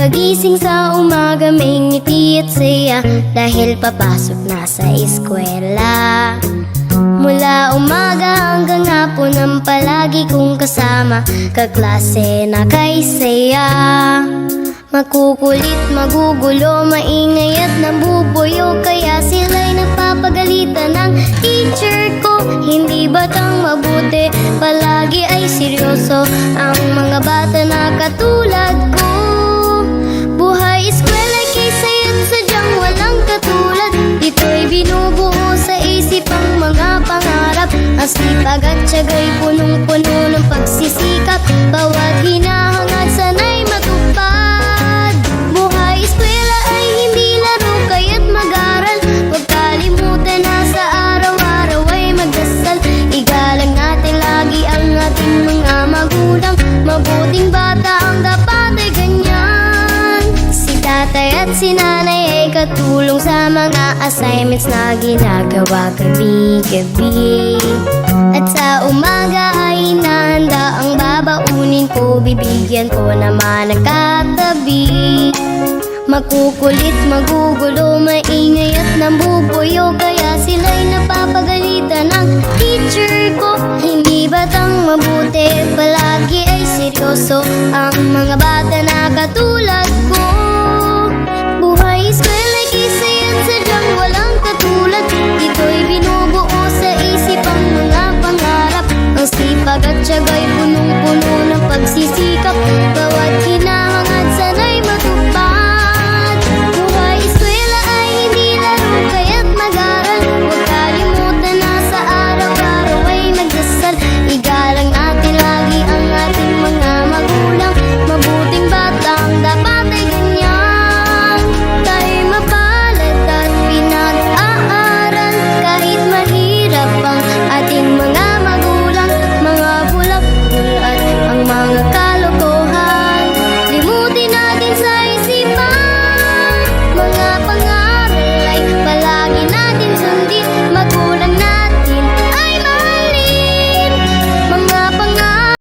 Pagising sa umaga may ngiti at saya Dahil papasok na sa eskwela. Mula umaga hanggang hapon ang palagi kong kasama Kaklase na kay saya Makukulit, magugulo, maingay at nabubuyo Kaya sila'y nagpapagalitan ng teacher ko. Hindi batang mabuti, palagi ay seryoso Ang Binubuo sa isip ang mga pangarap. Ang sipag at siyaga'y punong-puno nanay ay katulong sa mga assignments na ginagawa gabi-gabi. At sa umaga ay nahanda ang babaunin ko Bibigyan ko naman ng katabi. Makukulit, magugulo, maingay at nambubuyo Kaya sila'y napapagalitan ng teacher ko. Hindi batang mabuti, palagi ay seryoso Ang mga bata na katulad siyaga'y punong-puno ng pagsisipag